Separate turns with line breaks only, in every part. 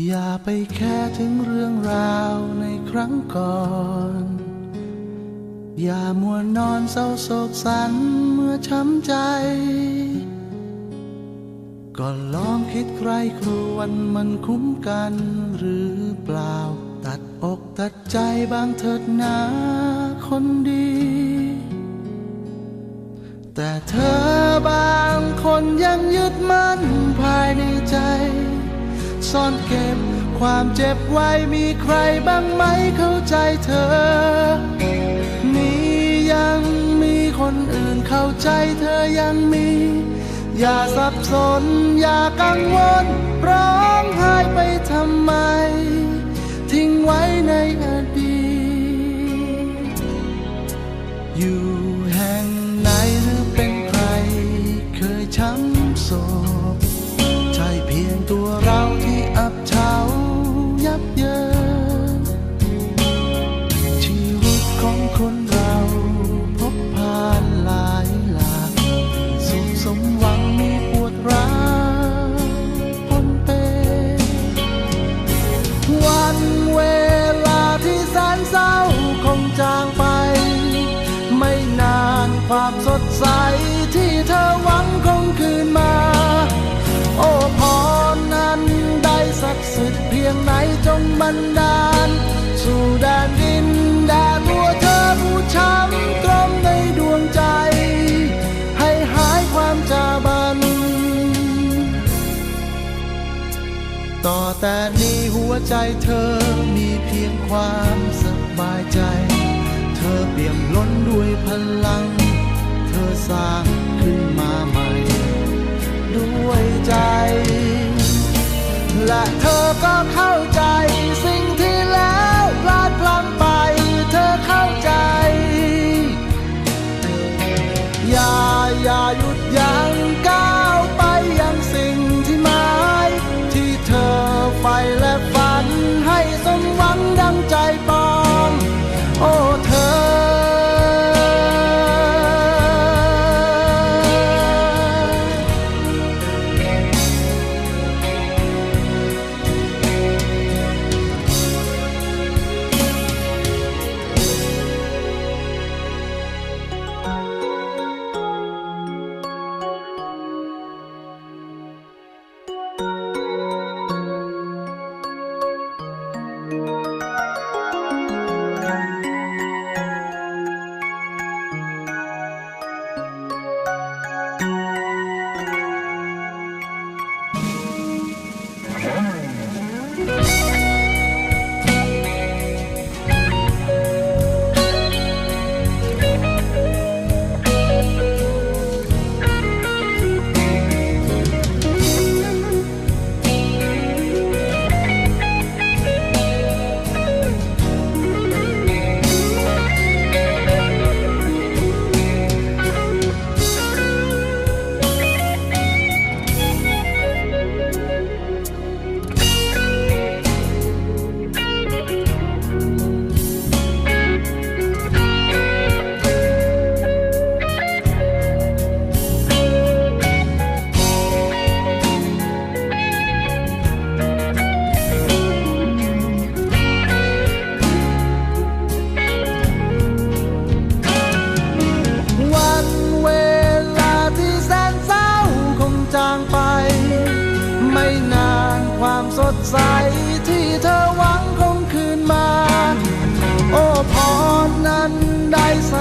อย่าไปแค่ถึงเรื่องราวในครั้งก่อน อย่ามัวนอนเศร้าโศกสันเมื่อช้ำใจ ก็ลองคิดใครครวนมันคุ้มกันหรือเปล่า ตัดอกตัดใจบางเถิดนาคนดี แต่เธอบางคนยังยึดมั่นภายในใจ ซ่อนเก็บ ความเจ็บไว้มีใครบ้างไหมเข้าใจเธอมียังมีคนอื่นเข้าใจเธอยังมี อย่าสับสน อย่ากังวล ร้องไห้ไปทำไม ทิ้งไว้ในอดีตอยู่ ดใสที่เธอหวังคงคืนมา โอ้พรนั้นได้ศักดิ์สิทธิ์เพียงไหนจงบันดาล สู่แดนดินแดนตัวเธอผู้ช้ำตรมในดวงใจ ให้หายความจาบัน ต่อแต่นี้หัวใจเธอมีเพียงความสบายใจ เธอเปี่ยมล้นด้วยพลัง เ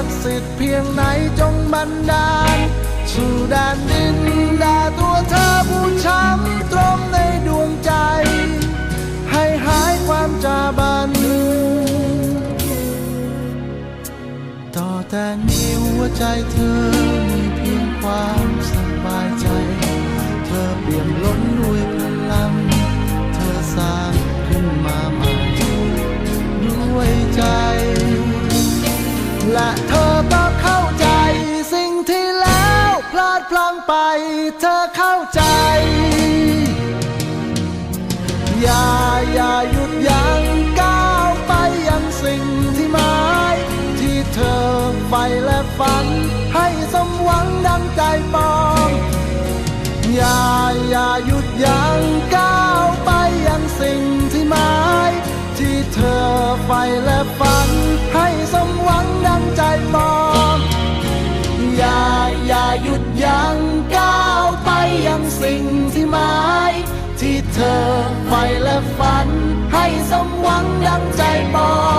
ศักดิ์สิทธิ์เพียงไหนจงบันดาล สู่แดนดินแด่ตัวเธอผู้ช้ำตรงในดวงใจ ให้หายความจาบัน ต่อแต่นี้หัวใจเธอมีเพียงความสบายใจ เธอเปี่ยมล้น เธอเข้าใจ อย่าอย่าหยุดยั้งก้าวไปยังสิ่งที่หมายที่เธอใฝ่และฝัน ให้สมหวังดังใจปอง อย่าอย่าหยุดยั้ง อไฟและฝัน ให้สมหวังดังใจปอง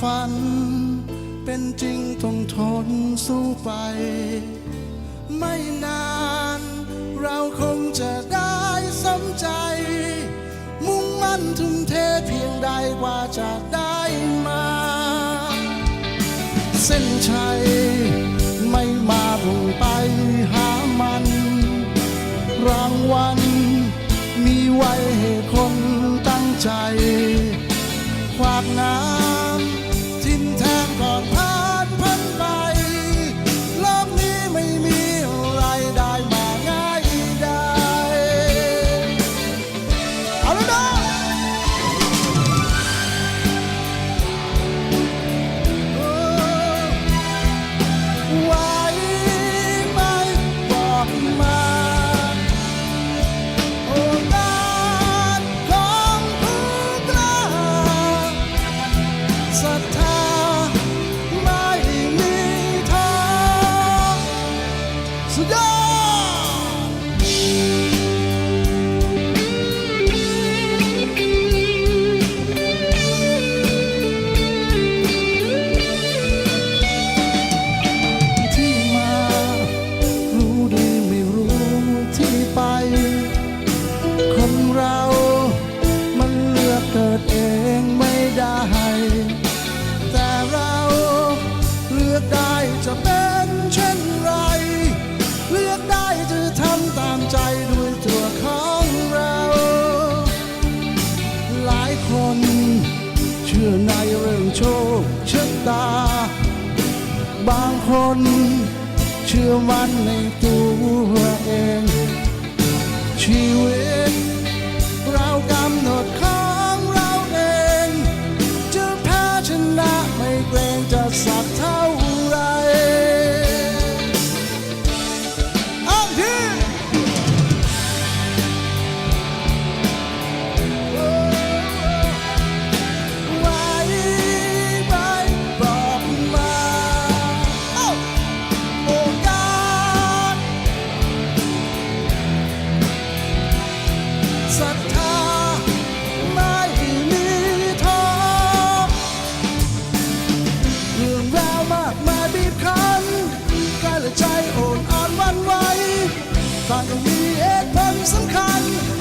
ฝัน เป็นจริงต้องทนสู้ไป ไม่นาน เราคงจะได้สมใจ มุ่งมั่นทุ่มเทเพียงใดกว่าจะได้มา เส้นชัย ไม่มาพุ่งไปหามัน รางวัลมีไว้ให้คนตั้งใจ ศ จะทำตามใจด้วยตัวของเรา หลายคนเชื่อในเรื่องโชคชะตา บางคนเชื่อมันในตัวเองชีวิต some cotton.